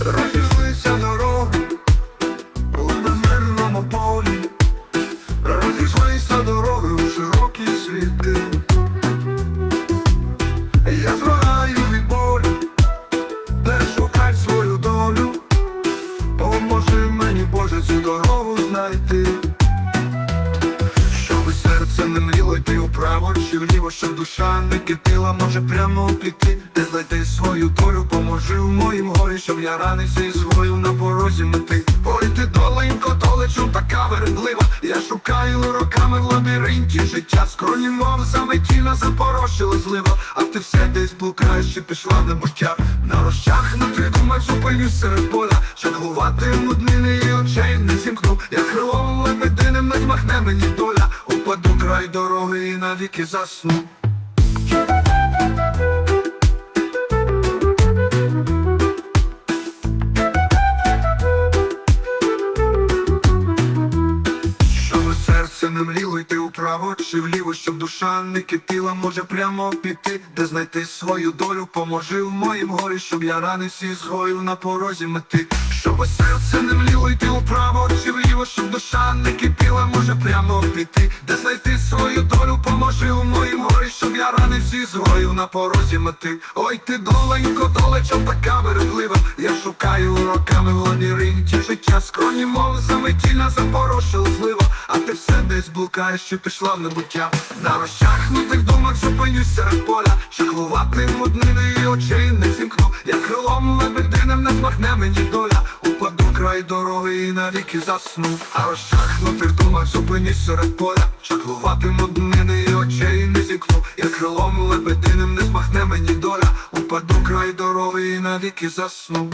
Розійшлися дороги у безмирному полі, розійшлися дороги у широкі світи. Я зрогаю від болю, де шукать свою долю. Поможи мені, Боже, цю дорогу знайти. Чи вліво, щоб душа не кипіла, може прямо піти, де знайти свою долю, поможи в моїм горі, щоб я ранився і згою на порозі мети. Ой, ти доленько, долечу, така вередлива. Я шукаю роками в лабіринті життя, скроні мов заметіна, запорошила злива, а ти все десь блукаєш чи пішла в небуття. На розчах на ти думай, зупинюсь серед поля, чергувати муднини край дороги і навіки засну. Не мріло йти вправо чи вліво, щоб душа не кипіла, може прямо піти, де знайти свою долю, поможи в моїм горі, щоб я ранився і згою на порозі мети. Щоб серце піти, де знайти свою долю, поможи в моїм горі, щоб я ранився і згою на порозі мети. Ой, ти доленько, долечо така вередлива, я шукаю роками в лабіринті життя, скроні мов заметільна запорошила злива, а ти все десь блукаєш, чи пішла в небуття. На розчахнутих думах зупинюсь серед поля, шахлувати муднини і очей не зімкну, як крилом лебединем не змахне мені доля, край дороги і навіки засну. А розчахнутих думах зупинюсь серед поля, шахлувати днини і очей не зікну як крилом лебединим не змахне мені доля, упаду край дороги і навіки засну.